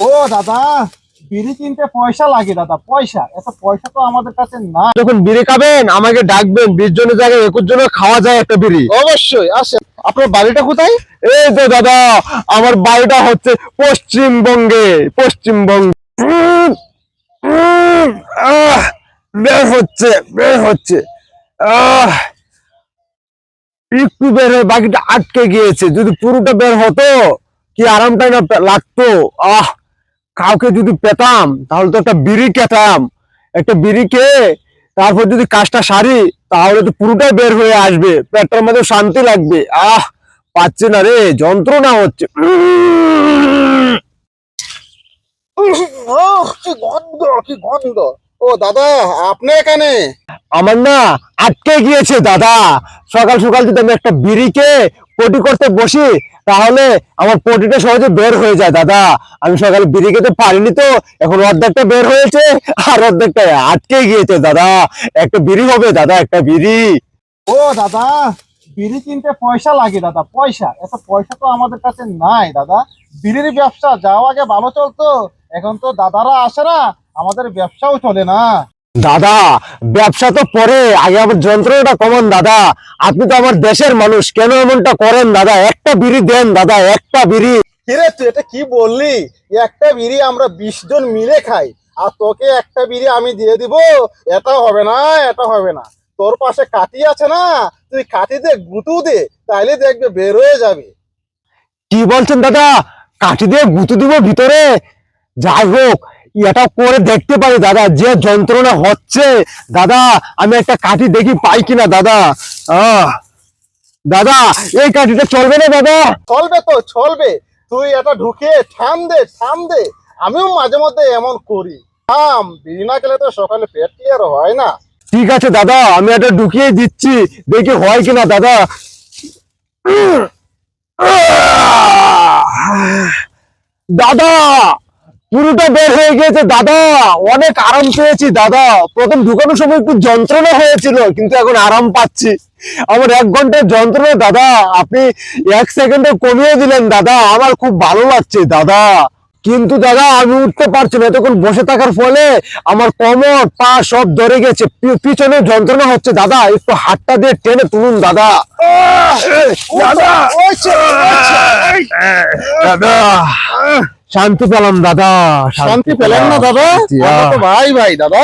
ও দাদা বিড়ি কিনতে পয়সা লাগে দাদা পয়সা। এত পয়সা তো আমাদের কাছে না যখন বিড়ি খাবেন আমাকে ডাকবেন বিশ জনের জায়গায় একুশ জনের খাওয়া যায় একটা বিড়ি। অবশ্যই আসেন আপনার বাড়িটা কোথায়? এই তো দাদা আমার বাড়িটা হচ্ছে পশ্চিমবঙ্গে পশ্চিমবঙ্গে। বের হচ্ছে বের হচ্ছে। আহ, একটু বের হয়ে বাকিটা আটকে গিয়েছে। যদি পুরোটা বের হতো কি আরামটাই না লাগতো? আহ কাউকে যদি পেতাম তাহলে তো একটা বিড়ি খেতাম। একটা বিড়ি খেয়ে তারপর যদি কাজটা সারি তাহলে তো পুরোটাই বের হয়ে আসবে। পেটটার মধ্যে শান্তি লাগবে। আহ পাচ্ছে না রে যন্ত্রণা হচ্ছে। ও কি গন্ধ কি গন্ধ। ও দাদা আপনি এখানে? আমার না আটকে গিয়েছে দাদা। সকাল সকাল যদি আমি একটা বিড়িকে পটি করতে বসি, তাহলে আমার পটিটা সহজে বের হয়ে যায়, দাদা। আমি সকালে বিড়ি খেতে পারিনি তো, এখন অর্ধেকটা বের হয়েছে, আর অর্ধেকটা আটকে গিয়েছে, দাদা। একটা বিড়ি হবে, দাদা, একটা বিড়ি। ও, দাদা, বিড়ি কিনতে পয়সা লাগে, দাদা, পয়সা। এত পয়সা তো আমাদের কাছে নাই, দাদা। বিড়ির ব্যবসা যাওয়া আগে ভালো চলতো, এখন তো দাদারা আসে না, আমাদের ব্যবসাও চলে না। দাদা ব্যবসা তো পরে। আগে আমার যন্ত্রণাটা কমান দাদা। আপনি তো আমার দেশের মানুষ। কেন এমনটা করেন দাদা? একটা বিড়ি দেন দাদা একটা বিড়ি। কিরে তুই এটা কি বললি? একটা বিড়ি আমরা বিশ জন মিলে খাই আর তোকে একটা বিড়ি আমি দিয়ে দিব এটা হবে না এটা হবে না। তোর পাশে কাঠি আছে না? তুই কাঠি দিয়ে গুঁতু দে তাইলে দেখবে বের হয়ে যাবে। কি বলছেন দাদা? কাঠি দিয়ে গুঁতো দিব ভিতরে? যাই হোক এটা করে দেখতে পারি দাদা। যে যন্ত্রণা হচ্ছে দাদা আমি একটা কাঠি দেখি পাই কিনা দাদা। দাদা এই কাঠিটা চলবে না দাদা? চলবে তো চলবে। তুই এটা ঢুকিয়ে থাম দে থাম দে। আমিও মাঝে মধ্যে এমন করি। থাম বিড়ি না খেলে তো সকালে পেট ক্লিয়ার হয় না? ঠিক আছে দাদা আমি এটা ঢুকিয়ে দিচ্ছি। দেখি হয় কিনা দাদা। দাদা পুরোটা বের হয়ে গিয়েছে দাদা। অনেক আরাম পেয়েছি দাদা। প্রথম ঢুকানোর সময় একটু যন্ত্রণা হয়েছিল কিন্তু এখন আরাম পাচ্ছি। আমার এক ঘণ্টার যন্ত্রণা দাদা। আপনি এক সেকেন্ডে কমিয়ে দিলেন দাদা। আমার খুব ভালো লাগছে দাদা। কিন্তু দাদা আমি উঠতে পারছি না। এতক্ষণ বসে থাকার ফলে আমার কোমর পা সব ধরে গেছে। পিছনে যন্ত্রণা হচ্ছে দাদা। একটু হাতটা দিয়ে টেনে তুলুন দাদা! দাদা। দাদা! শান্তি পেলাম দাদা। শান্তি পেলেন না দাদা। ভাই ভাই দাদা।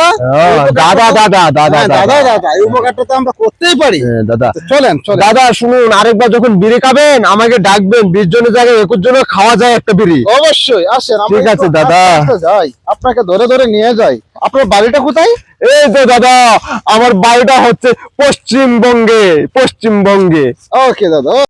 দাদা দাদা দাদা হ্যাঁ, দাদা। দাদা এই উপকারটা তো আমরা করতেই পারি। হ্যাঁ, দাদা। চলেন দাদা শুনুন আরেকবার যখন বিড়ি খাবেন আমাকে ডাকবেন। বিশ জনের জায়গায় একুশ জনের খাওয়া যায় একটা বিড়ি। অবশ্যই আসেন ঠিক আছে, দাদা। যাই। আপনাকে ধরে ধরে নিয়ে যাই। আপনার বাড়িটা কোথায়? এই তো দাদা আমার বাড়িটা হচ্ছে পশ্চিমবঙ্গে পশ্চিমবঙ্গে। ওকে দাদা।